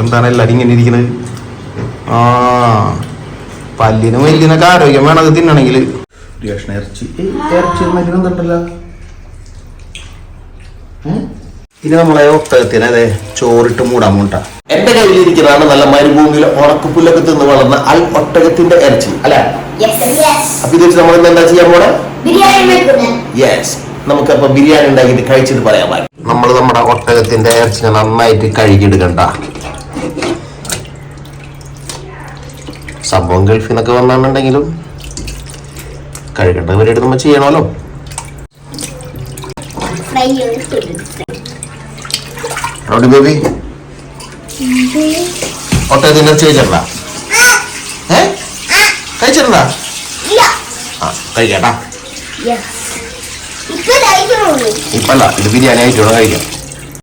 എന്താണ് എല്ലാരും ഇങ്ങനെ ഇരിക്കുന്നത് ആ പല്ലിനും എല്ലിനൊക്കെ ആരോഗ്യം വേണം അത് തിന്നണമെങ്കിൽ. റിയാക്ഷൻ ഇറച്ചി. ഇറച്ചി മരുന്നുണ്ടല്ലോ ഇനി നമ്മളെ ഒട്ടകത്തിന് അതെ ചോറിട്ട് മൂടാൻ മുട്ട എന്റെ കയ്യിലിരിക്കുന്നതാണ് നല്ല മരുഭൂമിയിലെ ഉണക്കപ്പുല്ലൊക്കെ തിന്ന് വളർന്ന അൽ ഒട്ടകത്തിന്റെ ഇറച്ചി അല്ലെ? അപ്പൊ ഇത് വെച്ച് നമ്മൾ ഇന്ന് എന്താ ചെയ്യാൻ പോണേ? യെസ് നമുക്കപ്പോ ബിരിയാണി ഉണ്ടാക്കിയിട്ട് കഴിച്ചിട്ട് പറയാൻ നമ്മൾ നമ്മുടെ ഒട്ടകത്തിന്റെ ഇറച്ചിനെ നന്നായിട്ട് കഴുകിയെടുക്കണ്ട. സംഭവം ഗൾഫിൽ നിന്നൊക്കെ വന്നാണെന്നുണ്ടെങ്കിലും കഴുകേണ്ട പരിപാടി നമ്മൾ ചെയ്യണമല്ലോ. റോഡി ബേബി? ഒട്ടകത്തിന്റെ ഇറച്ചി കഴിച്ചിട്ടുണ്ടാ? ഏ? കഴിച്ചിട്ടുണ്ടാ? ആ കഴിക്കട്ടാ ഇപ്പല്ല ഇത് ബിരിയാണി ആയിട്ട് കഴിക്കാം.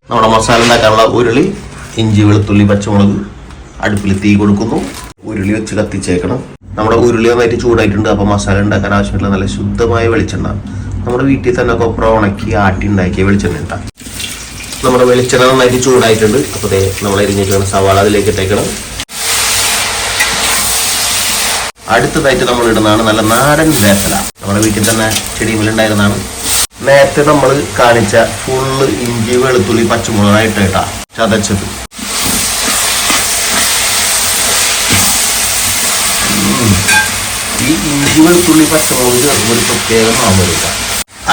നമ്മുടെ മസാല ഉണ്ടാക്കാനുള്ള ഉരുളി ഇഞ്ചി വെളുത്തുള്ളി പച്ചമുളക് അടുപ്പിൽ തീ കൊടുക്കുന്നു. ഉരുളി വെച്ച് കത്തിച്ചേക്കണം. നമ്മുടെ ഉരുളി നന്നായിട്ട് ചൂടായിട്ടുണ്ട് അപ്പോൾ മസാല ഉണ്ടാക്കാൻ ആവശ്യമില്ല നല്ല ശുദ്ധമായ വെളിച്ചെണ്ണ. നമ്മുടെ വീട്ടിൽ തന്നെ കൊപ്ര ഉണക്കി ആട്ടി ഉണ്ടാക്കിയ വെളിച്ചെണ്ണ ഉണ്ടാ നമ്മുടെ വെളിച്ചെണ്ണ നന്നായിട്ട് ചൂടായിട്ടുണ്ട്. അപ്പോൾ നമ്മൾ എരിഞ്ഞിട്ട് സവാള അതിലേക്ക് ഇട്ടേക്കണം. അടുത്തതായിട്ട് നമ്മൾ ഇടുന്നതാണ് നല്ല നാടൻ വേസല നമ്മുടെ വീട്ടിൽ തന്നെ ചെടിയുമിലുണ്ടായിരുന്നതാണ് നേരത്തെ നമ്മൾ കാണിച്ച ഫുള്ള് ഇഞ്ചി വെളുത്തുള്ളി പച്ചമുളകായിട്ട് കേട്ടാ ചതച്ചത്. ഈ ഇഞ്ചി വെളുത്തുള്ളി പച്ചമുളക് ചേർക്കുമ്പോൾ ഒരു പ്രത്യേക നാമം വരിക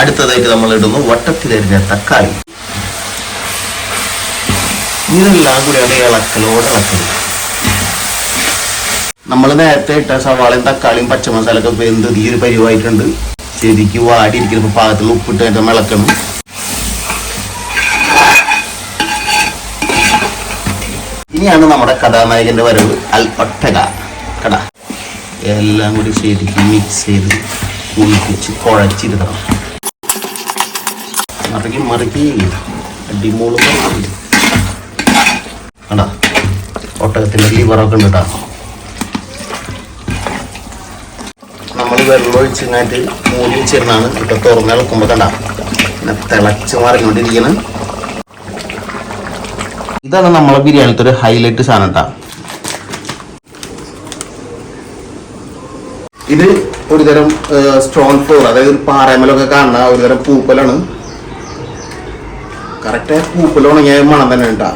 അടുത്തതായിട്ട് നമ്മൾ ഇടുന്നു വട്ടത്തിലരിഞ്ഞ തക്കാളി. ഇതെല്ലാം കൂടിയാണ് ഇളക്കലോട് ഇളക്കൽ. നമ്മൾ നേരത്തെ ഇട്ട സവാളയും തക്കാളിയും പച്ചമസാലൊക്കെ വെന്ത് ഈ ഒരു പരിവായിട്ടുണ്ട്. ശരിക്ക് വാടിയിരിക്കുന്ന പാകത്തിൽ ഉപ്പിട്ട് അതിന്റെ മിളക്കണം ഇനിയാണ് നമ്മുടെ കഥാനായകന്റെ വരവ് അൽ കട. എല്ലാം കൂടി ശരിക്ക് മിക്സ് ചെയ്ത് കുളിപ്പിച്ച് കുഴച്ചിരുത്തണം. മറക്കി മറക്കി അടിമോളും കണ്ടാ ഒട്ടകത്തിന്റെ ലിവറൊക്കെ ഉണ്ട് കേട്ടോ. വെള്ളം ഒഴിച്ചിങ്ങായിട്ട് മൂടി വെച്ചിരുന്നാണ് ഇപ്പം തുറന്ന് ഇളക്കുമ്പോ കണ്ട. തിളച്ച് മറിഞ്ഞോണ്ടിരിക്കണം ഇതാണ് നമ്മളെ ബിരിയാണിത്തെ ഒരു ഹൈലൈറ്റ് സാധനം ഇത് ഒരുതരം സ്റ്റോൺ ഫ്ലോർ അതായത് ഒരു പാറമലൊക്കെ കാണുന്ന ഒരുതരം പൂപ്പലാണ്. കറക്റ്റ് പൂപ്പൽ ഉണങ്ങിയ മണം തന്നെ ഉണ്ടാ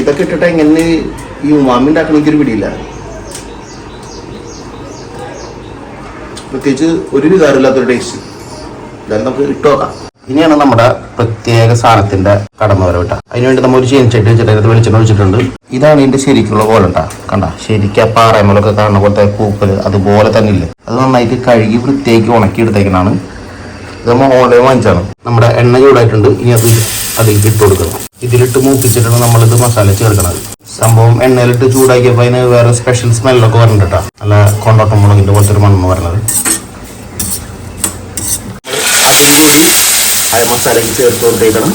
ഇതൊക്കെ ഇട്ടിട്ട് എങ്ങനെ ഈ ഉമാമി ഉണ്ടാക്കണമെങ്കിൽ ഒരു പിടിയില്ല. പ്രത്യേകിച്ച് ഒരു വികാരമില്ലാത്തൊരു ടേസ്റ്റ് എന്തായാലും നമുക്ക് ഇട്ട് നോക്കാം. ഇനിയാണ് നമ്മുടെ പ്രത്യേക സാധനത്തിന്റെ കടമ വരവട്ട അതിനുവേണ്ടി നമ്മൾ ഒരു ചീനച്ചട്ടി വെച്ചിട്ട് അതിനകത്ത് വെളിച്ചെണ്ണ ഒഴിച്ചിട്ടുണ്ട്. ഇതാണ് ഇതിന്റെ ശരിക്കുള്ള പോലെ ഉണ്ടാ കണ്ട ശരിക്കും ആ പാറയമലൊക്കെ കാണുന്ന പോലത്തെ പൂപ്പൽ അതുപോലെ തന്നെ ഇല്ലേ അത് നന്നായിട്ട് കഴുകി വൃത്തിയാക്കി ഉണക്കി എടുത്തേക്കണാണ്. ഇത് നമ്മൾ ഓൺലൈൻ വാങ്ങിച്ചാണ് നമ്മുടെ എണ്ണ ചൂടായിട്ടുണ്ട്. ഇനി അത് അതിലേക്ക് ഇട്ട് കൊടുക്കണം. ഇതിലിട്ട് മൂപ്പിച്ചിട്ടാണ് നമ്മളിത് മസാല ചേർക്കണത്. സംഭവം എണ്ണയിലിട്ട് ചൂടാക്കിയപ്പോൾ അതിന് വേറെ സ്പെഷ്യൽ സ്മെല്ലൊക്കെ വരണ്ട നല്ല കൊണ്ടോട്ടം മുളകിന്റെ പോലത്തെ ഒരു മണ്ണ് വരണത്. കൂടി ആ മസാലയ്ക്ക് ചേർത്ത് കൊടുത്തേക്കണം.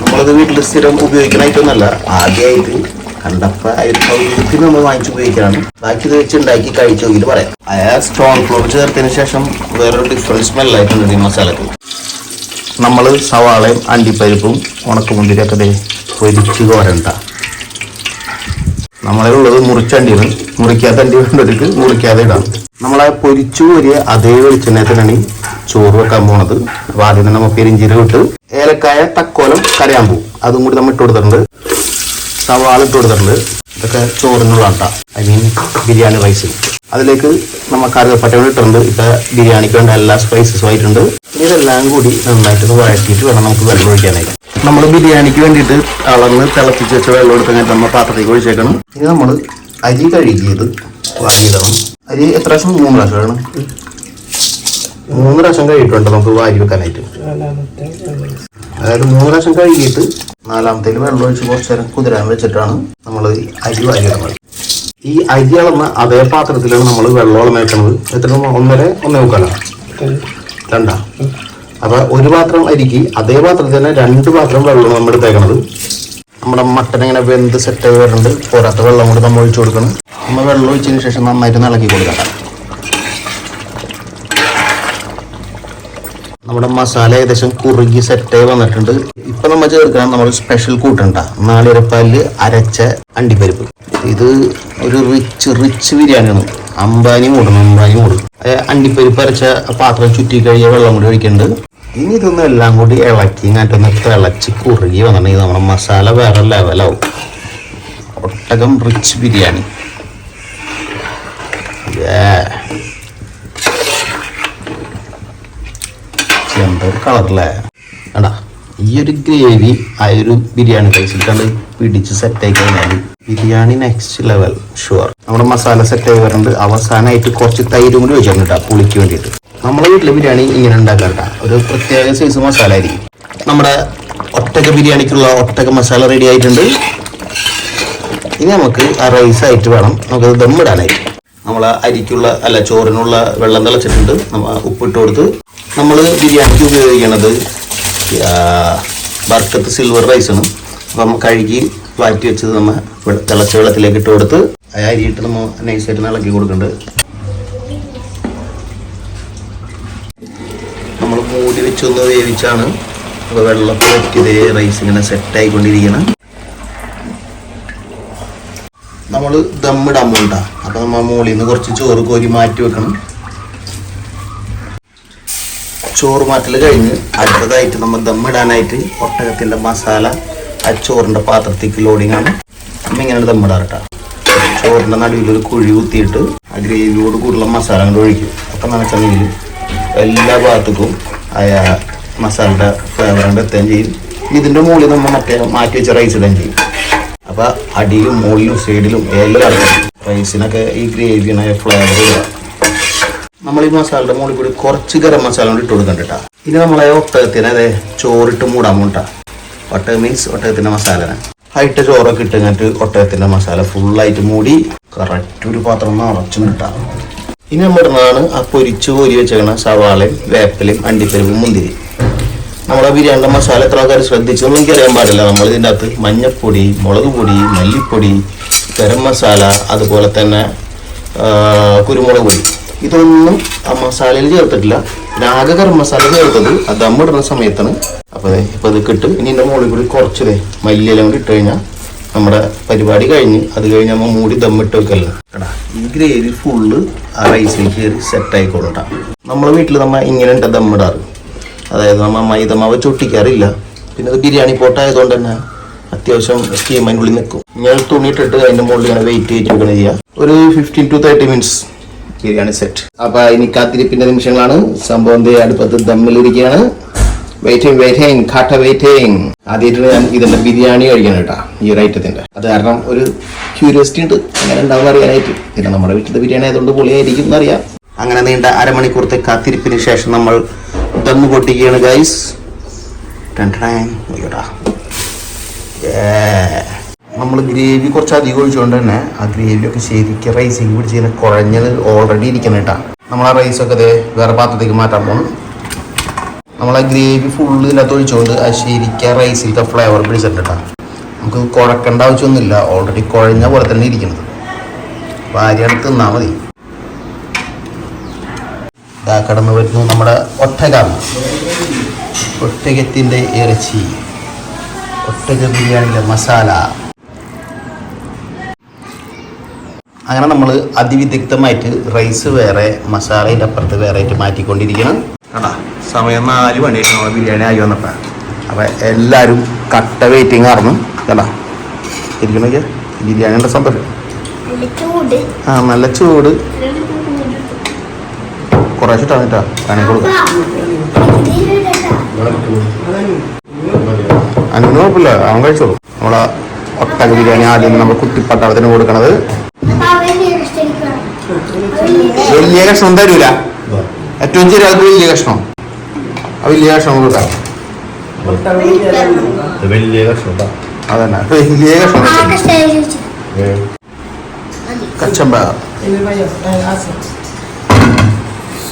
നമ്മളത് വീട്ടിൽ സ്ഥിരം ഉപയോഗിക്കുന്ന ഐറ്റമൊന്നല്ല ആദ്യമായിട്ട് കണ്ടപ്പോ അതിന് നമ്മൾ വാങ്ങിച്ചു ഉപയോഗിക്കാണ്. ബാക്കി ഇത് വെച്ച് ഉണ്ടാക്കി കഴിച്ചു നോക്കിയിട്ട് പറയാം. ആ സ്ട്രോങ് ഫ്ലോർ ചേർത്തതിന് ശേഷം വേറൊരു ഡിഫറന്റ് സ്മെല്ലായിട്ടുണ്ട് ഈ മസാലക്ക്. നമ്മൾ സവാളയും അണ്ടിപ്പരിപ്പും ഉണക്കമുന്തിരിയൊക്കെ ദേ പൊരിച്ച് കോരണ്ട. നമ്മളെ ഉള്ളത് മുറിച്ചണ്ടിയാണ്. മുറിക്കാത്ത അണ്ടി വേണ്ടവർക്ക് മുറിക്കാതെ ഇടാം. നമ്മളെ പൊരിച്ചു കോരിയ അതേ വെളിച്ചെണ്ണ തന്നെയാണ് ചോറ് വെക്കാൻ പോണത്. അപ്പൊ ആദ്യം തന്നെ നമുക്ക് പെരിഞ്ചീരകം ഇട്ട് ഏലക്കായ തക്കോലം കരയാമ്പൂ അതും കൂടി നമ്മൾ ഇട്ട് കൊടുത്തിട്ടുണ്ട്. സവാള ഇട്ട് കൊടുത്തിട്ടുണ്ട്. ഇതൊക്കെ ചോറിനുള്ള ആട്ട. ഐ മീൻ ബിരിയാണി റൈസ് അതിലേക്ക് നമ്മൾ കറുകപ്പട്ട ഇട്ടിട്ടുണ്ട്. ഇപ്പൊ ബിരിയാണിക്ക് വേണ്ട എല്ലാ സ്പൈസസും ആയിട്ടുണ്ട്. ഇതെല്ലാം കൂടി നന്നായിട്ട് വഴറ്റിയിട്ട് വേണം നമുക്ക് വെള്ളം ഒഴിക്കാനായിട്ട്. നമ്മൾ ബിരിയാണിക്ക് വേണ്ടിയിട്ട് അളന്ന് തിളപ്പിച്ച് വെച്ച വെള്ളം എടുത്തങ്ങനെ നമ്മൾ പാത്രത്തേക്ക് ഒഴിച്ചേക്കണം. ഇനി നമ്മൾ അരി കഴുകിയത് വാരിയിടണം. അരി എത്ര പ്രാവശ്യം മൂന്ന് പ്രാവശ്യം വേണം മൂന്ന് പ്രാവശ്യം കഴിയിട്ടുണ്ട് നമുക്ക് വാരി വെക്കാനായിട്ട്. അതായത് മൂന്ന് പ്രാവശ്യം കഴുകിയിട്ട് നാലാമത്തേൽ വെള്ളം ഒഴിച്ച് കുറച്ച് നേരം കുതിരാൻ വെച്ചിട്ടാണ് നമ്മൾ ഈ അരി വാരിയിടുന്നത്. ഈ അരി അളന്ന അതേ പാത്രത്തിലാണ് നമ്മൾ വെള്ളം അളന്നേക്കുന്നത്. എത്ര ഒന്നര ഒന്നേ മുക്കാലാണ് രണ്ടാ? അപ്പൊ ഒരു പാത്രം അരിക്ക് അതേ പാത്രത്തിൽ തന്നെ രണ്ട് പാത്രം വെള്ളം നമ്മൾ എടുത്തേക്കണത് നമ്മുടെ മട്ടൻ ഇങ്ങനെ വെന്ത് സെറ്റ് ആയി വരുന്നുണ്ട് പോരാത്ത വെള്ളം കൂടി നമ്മൾ ഒഴിച്ചു കൊടുക്കണം. നമ്മൾ വെള്ളം ഒഴിച്ചതിന് ശേഷം നന്നായിട്ട് ഇളക്കി കൊടുക്കണം നമ്മുടെ മസാല ഏകദേശം കുറുകി സെറ്റായി വന്നിട്ടുണ്ട്. ഇപ്പൊ നമ്മൾ ചേർക്കണം നമ്മൾ സ്പെഷ്യൽ കൂട്ടണ്ട നാളിരപ്പാലിൽ അരച്ച അണ്ടിപ്പരിപ്പ്. ഇത് ഒരു റിച്ച് റിച്ച് ബിരിയാണിയാണ്. അമ്പാനി മൂടണം അമ്പാനി മൂടും. അണ്ടിപ്പരിപ്പ് അരച്ച പാത്രം ചുറ്റി കഴിയ വെള്ളം കൂടി ഒഴിക്കണ്ട് ഇനി ഇതൊന്നും എല്ലാം കൂടി ഇളക്കി ഇങ്ങോട്ടൊന്ന് തിളച്ച് കുറുകി വന്നിട്ടുണ്ടെങ്കിൽ നമ്മുടെ മസാല വേറെ ലെവലാവും ഒട്ടകം റിച്ച് ബിരിയാണി. Yeah. എന്തൊരു കളറിലെ എടാ ഈ ഒരു ഗ്രേവി ആ ഒരു ബിരിയാണി കഴിച്ചിട്ടാണ് പിടിച്ച് സെറ്റായി കഴിഞ്ഞാൽ ബിരിയാണി നെക്സ്റ്റ് ലെവൽ ഷുവർ നമ്മുടെ മസാല സെറ്റ് സെറ്റായി വരുന്നുണ്ട്. അവസാനമായിട്ട് കുറച്ച് തൈരും കൂടി വെച്ചിട്ടുണ്ട് കേട്ടോ പുളിക്ക് വേണ്ടിയിട്ട്. നമ്മുടെ വീട്ടിലെ ബിരിയാണി ഇങ്ങനെ ഉണ്ടാക്കാറുണ്ട ഒരു പ്രത്യേക സൈസ് മസാല ആയിരിക്കും. നമ്മുടെ ഒട്ടക ബിരിയാണിക്കുള്ള ഒട്ടക മസാല റെഡി ആയിട്ടുണ്ട്. ഇനി നമുക്ക് ആ റൈസ് ആയിട്ട് വേണം നമുക്കത് ദമ്മിടാനായിട്ട് നമ്മൾ അരിക്കുള്ള അല്ല ചോറിനുള്ള വെള്ളം തിളച്ചിട്ടുണ്ട്. നമ്മൾ ഉപ്പിട്ട് കൊടുത്ത് നമ്മൾ ബിരിയാണിക്ക് ഉപയോഗിക്കണത് ബർക്കത്ത് സിൽവർ റൈസാണ് അപ്പം കഴുകി വാറ്റി വെച്ചത് നമ്മൾ തിളച്ച വെള്ളത്തിലേക്ക് ഇട്ട് കൊടുത്ത് അരിയിട്ട് നമ്മൾ നൈസായിട്ട് ഇളക്കി കൊടുക്കുന്നുണ്ട് നമ്മൾ മൂടി വെച്ചൊന്ന് വേവിച്ചാണ് അപ്പോൾ വെള്ളത്തിൽ പറ്റിയതേ റൈസ് ഇങ്ങനെ സെറ്റ് സെറ്റായിക്കൊണ്ടിരിക്കണം നമ്മൾ ദമ്മിടാൻ പോകണ്ട അപ്പോൾ നമ്മൾ മുകളിൽ നിന്ന് കുറച്ച് ചോറ് കോരി മാറ്റി വെക്കണം. ചോറ് മാറ്റൽ കഴിഞ്ഞ് അടുത്തതായിട്ട് നമ്മൾ ദമ്മിടാനായിട്ട് ഒട്ടകത്തിന്റെ മസാല ആ ചോറിന്റെ പാത്രത്തേക്ക് ലോഡിംഗ് ആണ്. നമ്മൾ ഇങ്ങനെയാണ് ദമ്മിടാറ് ചോറിന്റെ നടുവിൽ ഒരു കുഴി കുത്തിയിട്ട് ആ ഗ്രേവിയോട് കൂടുതലുള്ള മസാല കൊണ്ട് ഒഴിക്കും. അപ്പം നനച്ചെങ്കിൽ എല്ലാ ഭാഗത്തേക്കും ആ മസാലയുടെ ഫ്ലേവർ കൊണ്ട് എത്തുകയും ചെയ്യും. ഇതിന്റെ മുകളിൽ നമ്മൾ മറ്റേ മാറ്റി വെച്ച റൈസ് ഇടുകയും ചെയ്യും. അപ്പൊ അടിയിലും മുകളിലും സൈഡിലും എല്ലാം റൈസിനൊക്കെ ഈ ഗ്രേവിയാണ് ഫ്ലേവർ ഇടുക നമ്മൾ ഈ മസാലയുടെ മുകളിൽ കൂടി കുറച്ച് ഗരം മസാല കൂടി ഇട്ട് കൊടുക്കണ്ട ഇനി നമ്മളെ ഒട്ടകത്തിന് അതെ ചോറിട്ട് മൂടാൻ പോട്ടാ ഒട്ടക മീൻസ് ഒട്ടകത്തിന്റെ മസാല ഹൈറ്റ് ചോറൊക്കെ ഇട്ട് കഴിഞ്ഞിട്ട് ഒട്ടകത്തിന്റെ മസാല ഫുള്ളായിട്ട് മൂടി കറക്റ്റ് ഒരു പാത്രം നിറച്ചു കിട്ടാം ഇനി നമ്മൾ ഇടുന്നതാണ് ആ പൊരിച്ച് കോരി വെച്ചേക്കണ സവാളയും വേപ്പിലയും അണ്ടിപ്പരിപ്പും മുന്തിരി. നമ്മളെ ബിരിയാണിയുടെ മസാല എത്ര ആൾക്കാർ ശ്രദ്ധിച്ചൊന്നും എനിക്കറിയാൻ പാടില്ല. നമ്മൾ ഇതിന്റെ അകത്ത് മഞ്ഞപ്പൊടി മുളക് പൊടി മല്ലിപ്പൊടി ഗരം മസാല അതുപോലെ തന്നെ കുരുമുളക് പൊടി. ഇതൊന്നും ആ മസാലയിൽ ചേർത്തിട്ടില്ല. ഗരം മസാല ചേർത്തത്. അത് ദമ്മിടുന്ന സമയത്താണ്. അപ്പോൾ ദേ ഇപ്പൊ ഇത് കിട്ടും. ഇനി എന്റെ മുകളിൽ കൂടി കുറച്ച് ദേ മല്ലിയെല്ലാം കൂടി ഇട്ട് കഴിഞ്ഞാൽ നമ്മുടെ പരിപാടി കഴിഞ്ഞ് അത് കഴിഞ്ഞ് നമ്മൾ മൂടി ദമ്മിട്ട് വെക്കല്ലോ. കേടാ ഈ ഗ്രേവി ഫുള്ള് ആ റൈസിലേക്ക് കയറി സെറ്റ് ആയിക്കോളൂട്ടാ നമ്മളെ വീട്ടിൽ നമ്മൾ ഇങ്ങനെ ഉണ്ട് ദമ്മിടാറ് അതായത് നമ്മ മൈദമാവ് ചൊട്ടിക്കാറില്ല. പിന്നെ അത് ബിരിയാണി പോട്ടായതുകൊണ്ട് തന്നെ അത്യാവശ്യം സ്റ്റീം അതിനുള്ളിൽ നിൽക്കും ഞാൻ തുണിയിട്ടിട്ട് അതിന്റെ മുകളിൽ ഇങ്ങനെ വെയിറ്റ് ചെയ്ത് വെക്കണം ചെയ്യുക ഒരു fifteen to thirty minutes biryani set അപ്പൊ ഇനി കാത്തിരിപ്പിന്റെ നിമിഷങ്ങളാണ്. സംഭവം അടുപ്പത്ത് ദമ്മിലിരിക്കുകയാണ്. വെയിറ്റിംഗ് വെയിറ്റിംഗ് കാട്ട വെയിറ്റിംഗ് ആദ്യമായിട്ട് ഞാൻ ഇതിന്റെ ബിരിയാണി കഴിക്കണം കേട്ടോ ഈ ഒരു ഐറ്റത്തിന്റെ അത് കാരണം ഒരു ക്യൂരിയോസിറ്റി ഉണ്ട്. അങ്ങനെ ഉണ്ടാവും അറിയാനായിട്ട്. പിന്നെ നമ്മുടെ വീട്ടിലെ ബിരിയാണി ആയതുകൊണ്ട് പൊളിയായിരിക്കും എന്നറിയാം അങ്ങനെ നീണ്ട അരമണിക്കൂറത്തെ കാത്തിരിപ്പിന് ശേഷം നമ്മൾ ദമ്മ് പൊട്ടിക്കുകയാണ് ഗൈസ് നമ്മൾ ഗ്രേവി കുറച്ച് അധികം ഒഴിച്ചുകൊണ്ട് തന്നെ ആ ഗ്രേവിയൊക്കെ ശരിക്കും റൈസിങ് പിടിച്ച് ഇങ്ങനെ കുഴഞ്ഞത് ഓൾറെഡി ഇരിക്കണം കേട്ടോ. നമ്മൾ ആ റൈസൊക്കെ ദേ വേറെ പാത്രത്തേക്ക് മാറ്റാൻ പോകണം നമ്മൾ ആ ഗ്രേവി ഫുള്ള് ഇതിനകത്ത് ഒഴിച്ചുകൊണ്ട് ആ ശരിക്കും ആ റൈസിലത്തെ ഫ്ലേവർ പിടിച്ചിട്ടുണ്ട് കേട്ടോ. നമുക്ക് കുഴക്കേണ്ട ആവശ്യമൊന്നുമില്ല ഓൾറെഡി കുഴഞ്ഞ പോലെ തന്നെ ഇരിക്കുന്നത് ഭാര്യയാണ് തിന്നാൽ മതി. ഇതാ കടന്നു വരുന്നു നമ്മുടെ ഒട്ടകാണ് ഒട്ടകത്തിന്റെ ഇറച്ചി. ഒട്ടക ബിരിയാണിയുടെ മസാല. അങ്ങനെ നമ്മൾ അതിവിദഗ്ധമായിട്ട് റൈസ് വേറെ മസാലയുടെ അപ്പുറത്ത് വേറെ ആയിട്ട് മാറ്റിക്കൊണ്ടിരിക്കണം കേട്ടാ സമയം നാല് മണിയായിട്ട് നമ്മൾ ബിരിയാണി ആയി വന്നപ്പോൾ അപ്പം എല്ലാവരും കട്ട വെയിറ്റിംഗ് ആയിരുന്നു കേട്ടാ ഇരിക്കണൊക്കെ ബിരിയാണിയുടെ സംഭവം? ആ നല്ല ചൂട്. കേട്ടോ കൊടുക്കാം. അതിന് കുഴപ്പമില്ല. അവൻ കഴിച്ചോളൂ. നമ്മളെ ഒട്ടക ബിരിയാണി ആദ്യം നമ്മൾ കുട്ടിപ്പട്ടാളത്തിന് കൊടുക്കണത്. വലിയ കഷ്ണം തരൂല. ഏറ്റവും ചെറിയ ആൾക്ക് വലിയ കഷ്ണം. ആ വലിയ കഷ്ണം കൊടുക്കാം വലിയ കഷ്ണം അതന്നെ വലിയ കഷ്ണം കച്ചമ്പ.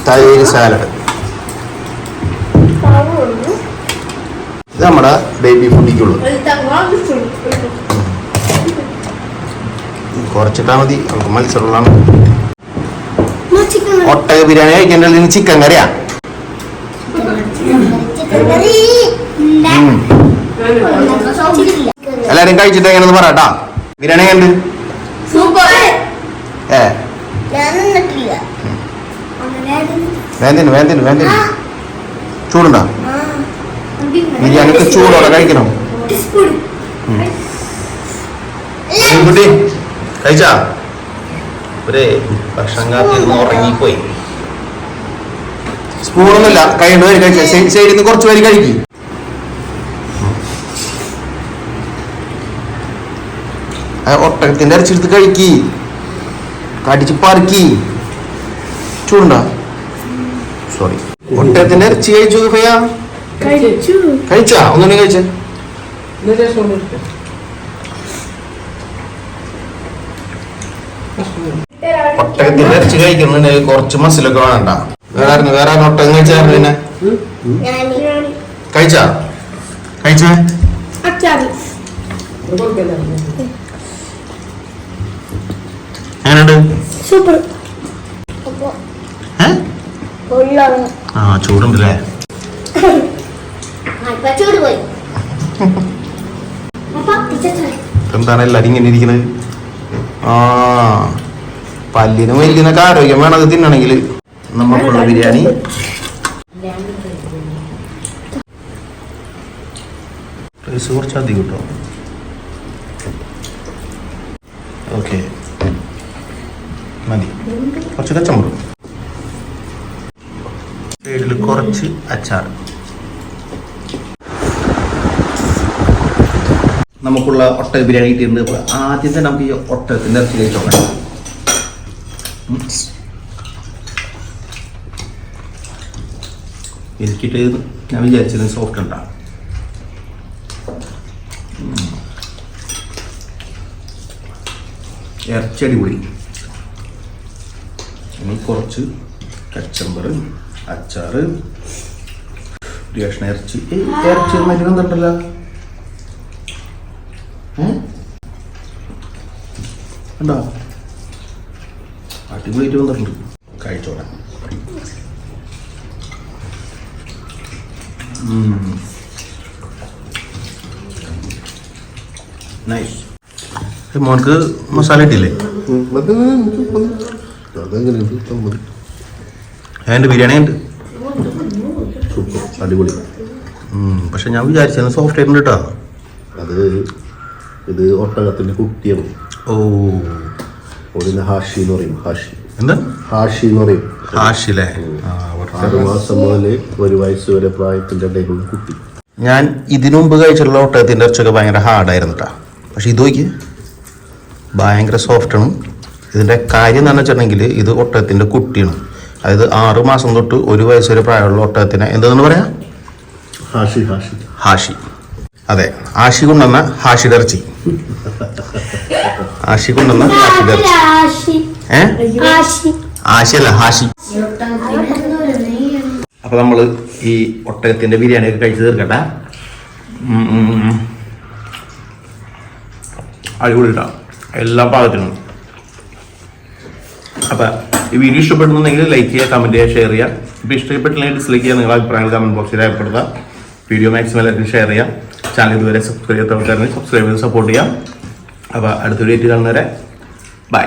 തൈര് സാലഡ്. ഇത് നമ്മുടെ ബേബി ഫുഡിക്കുള്ളൂ കുറച്ചിട്ടാ മതി. അവർക്ക് മത്സരമുള്ളതാണ്. ഒട്ടക ബിരിയാണി കഴിക്കേണ്ടത് ചിക്കൻ കറിയാ? എല്ലാരും കഴിച്ചിട്ട് എങ്ങനെയെന്ന് പറയട്ടാ ബിരിയാണി കണ്ട് സൂപ്പർ. ഏ. വേന്തിന് വേന്തിന് വേന്തിന് ചൂടുണ്ടോ? ബിരിയാണിക്ക് ചൂടോടെ കഴിക്കണം. കുട്ടി കഴിച്ചാ? ഒരേ ഭക്ഷണം കാത്തിരുന്ന് ഉറങ്ങിപ്പോയി. സ്പൂണൊന്നുമില്ല കഴിയേണ്ട പേര് കഴിച്ച സൈഡിൽ നിന്ന് കുറച്ച് പേര് കഴിക്കും. ഒട്ടകത്തിന്റെ അരച്ചെടുത്ത് കഴിക്കി. കടിച്ച് പറക്കി. ചൂടുണ്ടോ? സോറി ഒട്ടകത്തിന്റെ ഇറച്ചി കഴിച്ചു ഭയ്യ കഴിച്ചു. ഒന്നുകൂടി കഴിച്ചേ. ഒട്ടകത്തിന്റെ ഇറച്ചി കഴിക്കുന്നുണ്ടെങ്കിൽ കുറച്ച് മസിലൊക്കെ വേണ്ട. വേറെ വേറെ ഒട്ടകം കഴിച്ചായിരുന്നു പിന്നെ കഴിച്ചാ? കഴിച്ചേ? എങ്ങനെയുണ്ട്? സൂപ്പർ. ആ ചൂടുണ്ടല്ലേ? എന്താണ് എല്ലാരും ഇങ്ങനെ ഇരിക്കുന്നത് ആ. പല്ലിനും വലിയനൊക്കെ ആരോഗ്യം വേണം അത് തിന്നണമെങ്കിൽ. നമുക്കുള്ള ബിരിയാണി. റൈസ് കുറച്ച് അധികം കിട്ടോ ഓക്കെ മതി. കുറച്ച് കച്ചമ്പറും സൈഡിൽ കുറച്ച് അച്ചാർ നമുക്കുള്ള ഒട്ടക ബിരിയാണി കിട്ടിയിട്ടുണ്ട് ആദ്യത്തെ ആദ്യം തന്നെ നമുക്ക് ഈ ഒട്ടകത്തിന്റെ ഇറച്ചി നോക്കാം. എനിക്കിട്ട് ഞാൻ വിചാരിച്ചത് സോഫ്റ്റ് ഉണ്ടാ? ഇറച്ചടി പൊടി കുറച്ച് കച്ചമ്പർ അച്ചാറ് ഒരു കഷ്ണം ഇറച്ചി ഇറച്ചി മരുന്ന് എന്തുണ്ടല്ലോ ഉണ്ടോ? അടിപൊളിയായിട്ട് വന്നിട്ടുണ്ട്. കഴിച്ചോടാം നൈസ് മോൾക്ക് മസാല ഇട്ടില്ലേ അതിന്റെ ബിരിയാണി ഉണ്ട്. സൂപ്പർ അടിപൊളി. പക്ഷെ ഞാൻ വിചാരിച്ചത് സോഫ്റ്റ് ആയിട്ടുണ്ട് കേട്ടോ അത് ഇത് ഒട്ടകത്തിന്റെ കുട്ടിയാണ്. ഓ. ഒന്നിന് ഹാഷി എന്ന് പറയും ഹാഷി. എന്താ? ഹാഷി എന്ന് പറയും. ഹാഷില്ലേ ആ ആറ് മാസം മുതൽ ഒരു വയസ്സ് വരെ പ്രായത്തിന്റെ ഇടയിലുള്ള കുട്ടി. ഞാൻ ഇതിനു മുമ്പ് കഴിച്ചിട്ടുള്ള ഒട്ടകത്തിന്റെ ഇറച്ചൊക്കെ ഭയങ്കര ഹാർഡായിരുന്നു കേട്ടോ പക്ഷെ ഇത് നോക്കി ഭയങ്കര സോഫ്റ്റാണ് ഇതിന്റെ കാര്യം എന്താണെന്ന് വെച്ചിട്ടുണ്ടെങ്കിൽ ഇത് ഒട്ടകത്തിന്റെ കുട്ടിയാണ്. അതായത് ആറ് മാസം തൊട്ട് ഒരു വയസ്സ് വരെ പ്രായമുള്ള ഒട്ടകത്തിനെ എന്താണെന്ന് പറയാം? ഹാഷി ഹാഷി. ഹാഷി. അതെ. ആഷി കൊണ്ടെന്ന ഹാഷിയുടെ ഇറച്ചി ആഷി കൊണ്ടെന്ന ഹാഷിയുടെ ഇറച്ചി ആശി. ഏ? ആശി. ആശയല്ല ഹാഷി. അപ്പൊ നമ്മൾ ഈ ഒട്ടകത്തിന്റെ ബിരിയാണി ഒക്കെ കഴിച്ചു തീർക്കട്ടെ. അടിപൊളിട്ട എല്ലാ പാകത്തിനും അപ്പൊ ഈ വീഡിയോ ഇഷ്ടപ്പെടുന്നുണ്ടെങ്കിൽ ലൈക്ക് ചെയ്യുക കമന്റ് ചെയ്യുക ഷെയർ ചെയ്യുക. ഇപ്പൊ ഇഷ്ടപ്പെട്ടില്ലെങ്കിൽ ഡിസ്ലൈക്ക് ചെയ്യുക നിങ്ങളുടെ അഭിപ്രായങ്ങൾ കമന്റ് ബോക്സിൽ രേഖപ്പെടുത്തുക. വീഡിയോ മാക്സിമം എല്ലാവർക്കും ഷെയർ ചെയ്യാം ചാനൽ ഇതുവരെ സബ്സ്ക്രൈബ് ചെയ്യാത്തവർക്കാണെങ്കിൽ സബ്സ്ക്രൈബ് ചെയ്ത് സപ്പോർട്ട് ചെയ്യാം. അപ്പോൾ അടുത്ത വീഡിയോ കാണുന്നവരെ ബൈ